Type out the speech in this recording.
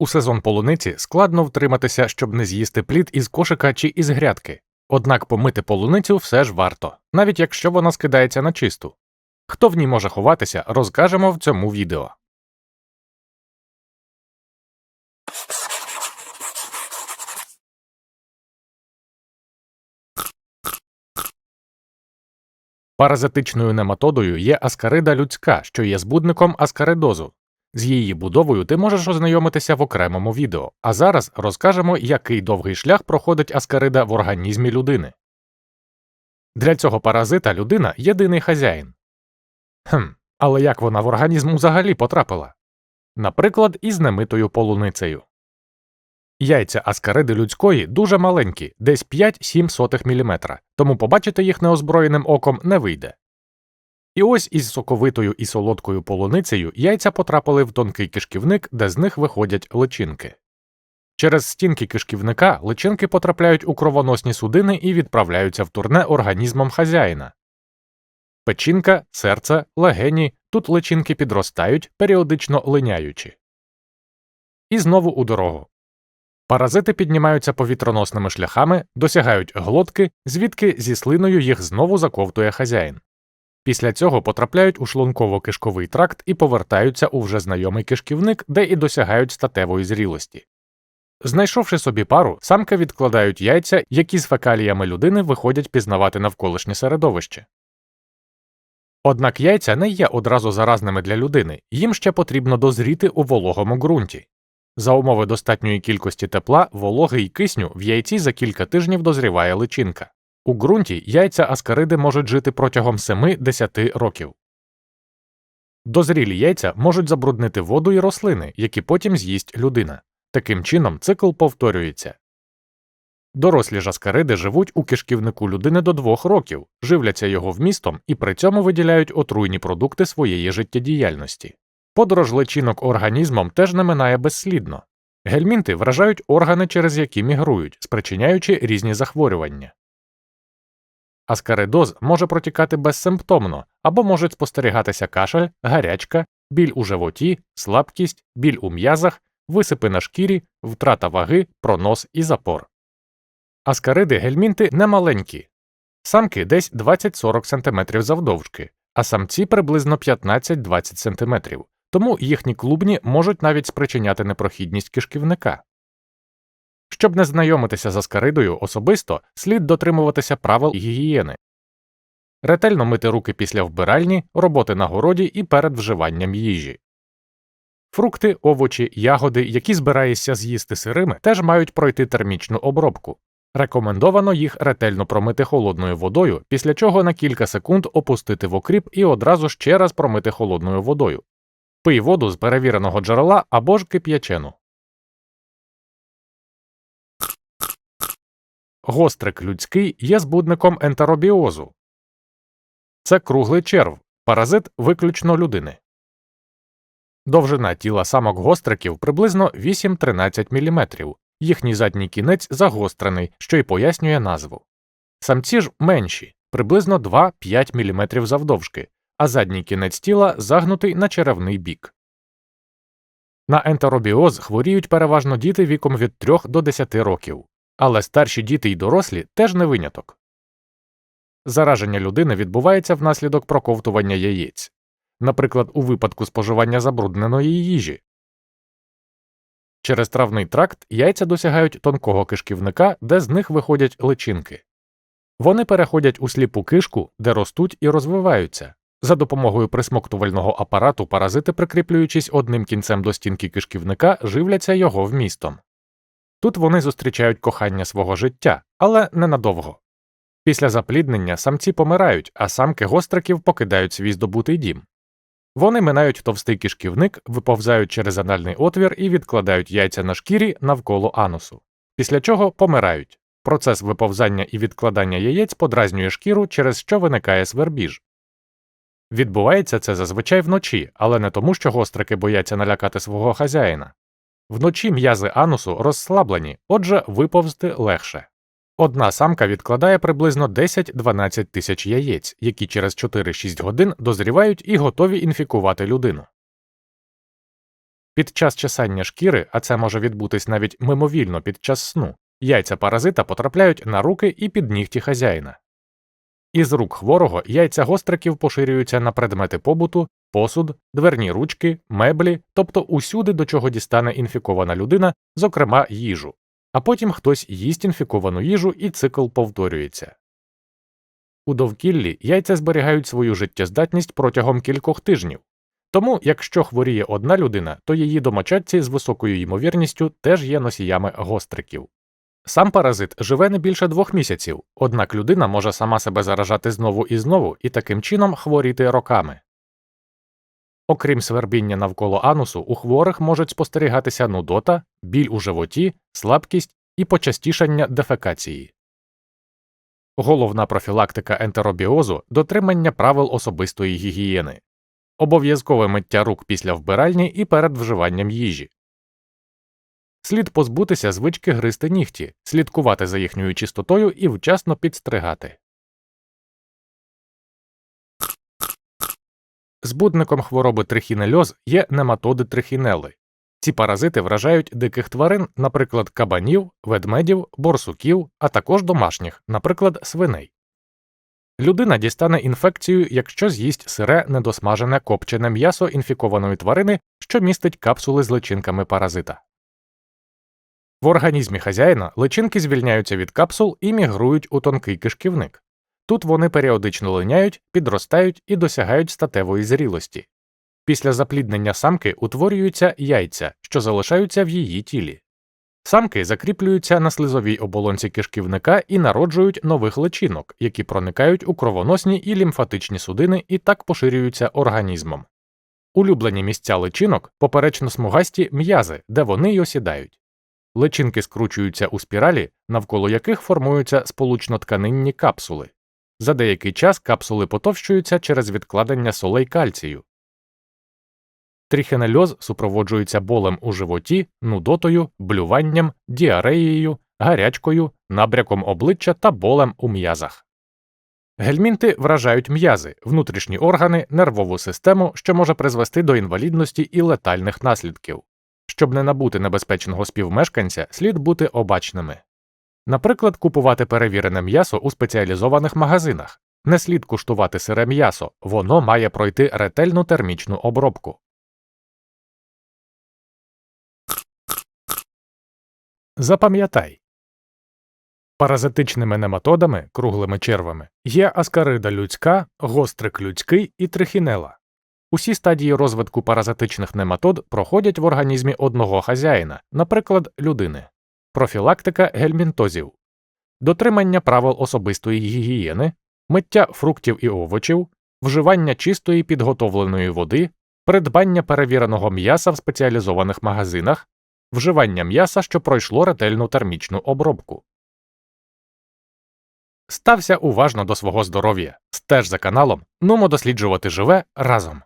У сезон полуниці складно втриматися, щоб не з'їсти плід із кошика чи із грядки. Однак помити полуницю все ж варто, навіть якщо вона скидається на чисту. Хто в ній може ховатися, розкажемо в цьому відео. Паразитичною нематодою є аскарида людська, що є збудником аскаридозу. З її будовою ти можеш ознайомитися в окремому відео, а зараз розкажемо, який довгий шлях проходить аскарида в організмі людини. Для цього паразита людина єдиний хазяїн. Хм, але як вона в організм взагалі потрапила? Наприклад, із немитою полуницею. Яйця аскариди людської дуже маленькі, десь 5-7 мм, тому побачити їх неозброєним оком не вийде. І ось із соковитою і солодкою полуницею яйця потрапили в тонкий кишківник, де з них виходять личинки. Через стінки кишківника личинки потрапляють у кровоносні судини і відправляються в турне організмом хазяїна. Печінка, серце, легені тут личинки підростають, періодично линяючи. І знову у дорогу. Паразити піднімаються повітроносними шляхами, досягають глотки, звідки зі слиною їх знову заковтує хазяїн. Після цього потрапляють у шлунково-кишковий тракт і повертаються у вже знайомий кишківник, де і досягають статевої зрілості. Знайшовши собі пару, самки відкладають яйця, які з фекаліями людини виходять пізнавати навколишнє середовище. Однак яйця не є одразу заразними для людини, їм ще потрібно дозріти у вологому ґрунті. За умови достатньої кількості тепла, вологи й кисню в яйці за кілька тижнів дозріває личинка. У ґрунті яйця аскариди можуть жити протягом 7-10 років. Дозрілі яйця можуть забруднити воду і рослини, які потім з'їсть людина. Таким чином цикл повторюється. Дорослі ж аскариди живуть у кишківнику людини до двох років, живляться його вмістом і при цьому виділяють отруйні продукти своєї життєдіяльності. Подорож личинок організмом теж не минає безслідно. Гельмінти вражають органи, через які мігрують, спричиняючи різні захворювання. Аскаридоз може протікати безсимптомно або можуть спостерігатися кашель, гарячка, біль у животі, слабкість, біль у м'язах, висипи на шкірі, втрата ваги, пронос і запор. Аскариди гельмінти не маленькі, самки десь 20-40 см завдовжки, а самці приблизно 15-20 см, тому їхні клубні можуть навіть спричиняти непрохідність кишківника. Щоб не знайомитися з аскаридою особисто, слід дотримуватися правил гігієни, ретельно мити руки після вбиральні, роботи на городі і перед вживанням їжі. Фрукти, овочі, ягоди, які збираєшся з'їсти сирими, теж мають пройти термічну обробку. Рекомендовано їх ретельно промити холодною водою, після чого на кілька секунд опустити в окріп і одразу ще раз промити холодною водою. Пий воду з перевіреного джерела або ж кип'ячену. Гострик людський є збудником ентеробіозу. Це круглий черв, паразит виключно людини. Довжина тіла самок гостриків приблизно 8-13 мм, їхній задній кінець загострений, що й пояснює назву. Самці ж менші, приблизно 2-5 мм завдовжки, а задній кінець тіла загнутий на черевний бік. На ентеробіоз хворіють переважно діти віком від 3 до 10 років, але старші діти й дорослі теж не виняток. Зараження людини відбувається внаслідок проковтування яєць, наприклад, у випадку споживання забрудненої їжі. Через травний тракт яйця досягають тонкого кишківника, де з них виходять личинки. Вони переходять у сліпу кишку, де ростуть і розвиваються. За допомогою присмоктувального апарату паразити, прикріплюючись одним кінцем до стінки кишківника, живляться його вмістом. Тут вони зустрічають кохання свого життя, але ненадовго. Після запліднення самці помирають, а самки гостриків покидають свій здобутий дім. Вони минають товстий кишківник, виповзають через анальний отвір і відкладають яйця на шкірі навколо анусу, після чого помирають. Процес виповзання і відкладання яєць подразнює шкіру, через що виникає свербіж. Відбувається це зазвичай вночі, але не тому, що гострики бояться налякати свого хазяїна. Вночі м'язи анусу розслаблені, отже, виповзти легше. Одна самка відкладає приблизно 10-12 тисяч яєць, які через 4-6 годин дозрівають і готові інфікувати людину. Під час чесання шкіри, а це може відбутись навіть мимовільно під час сну, яйця паразита потрапляють на руки і під нігті хазяїна. Із рук хворого яйця гостриків поширюються на предмети побуту, посуд, дверні ручки, меблі, тобто усюди, до чого дістане інфікована людина, зокрема їжу, а потім хтось їсть інфіковану їжу і цикл повторюється. У довкіллі яйця зберігають свою життєздатність протягом кількох тижнів. Тому, якщо хворіє одна людина, то її домочадці з високою ймовірністю теж є носіями гостриків. Сам паразит живе не більше двох місяців, однак людина може сама себе заражати знову і знову і таким чином хворіти роками. Окрім свербіння навколо анусу, у хворих можуть спостерігатися нудота, біль у животі, слабкість і почастішання дефекації. Головна профілактика ентеробіозу дотримання правил особистої гігієни, обов'язкове миття рук після вбиральні і перед вживанням їжі. Слід позбутися звички гризти нігті, слідкувати за їхньою чистотою і вчасно підстригати. Збудником хвороби трихінельоз є нематоди трихінели. Ці паразити вражають диких тварин, наприклад, кабанів, ведмедів, борсуків, а також домашніх, наприклад, свиней. Людина дістане інфекцію, якщо з'їсть сире недосмажене копчене м'ясо інфікованої тварини, що містить капсули з личинками паразита. В організмі хазяїна личинки звільняються від капсул і мігрують у тонкий кишківник. Тут вони періодично линяють, підростають і досягають статевої зрілості. Після запліднення самки утворюються яйця, що залишаються в її тілі. Самки закріплюються на слизовій оболонці кишківника і народжують нових личинок, які проникають у кровоносні і лімфатичні судини і так поширюються організмом. Улюблені місця личинок поперечно смугасті м'язи, де вони й осідають. Личинки скручуються у спіралі, навколо яких формуються сполучно-тканинні капсули. За деякий час капсули потовщуються через відкладення солей кальцію. Тріхенельоз супроводжується болем у животі, нудотою, блюванням, діареєю, гарячкою, набряком обличчя та болем у м'язах. Гельмінти вражають м'язи, внутрішні органи, нервову систему, що може призвести до інвалідності і летальних наслідків. Щоб не набути небезпечного співмешканця, слід бути обачними. Наприклад, купувати перевірене м'ясо у спеціалізованих магазинах. Не слід куштувати сире м'ясо, воно має пройти ретельну термічну обробку. Запам'ятай паразитичними нематодами, круглими червами, є аскарида людська, гострик людський і трихінела. Усі стадії розвитку паразитичних нематод проходять в організмі одного хазяїна, наприклад, людини, профілактика гельмінтозів, дотримання правил особистої гігієни, миття фруктів і овочів, вживання чистої підготовленої води, придбання перевіреного м'яса в спеціалізованих магазинах, вживання м'яса, що пройшло ретельну термічну обробку. Стався уважно до свого здоров'я, стеж за каналом, нумо досліджувати живе разом.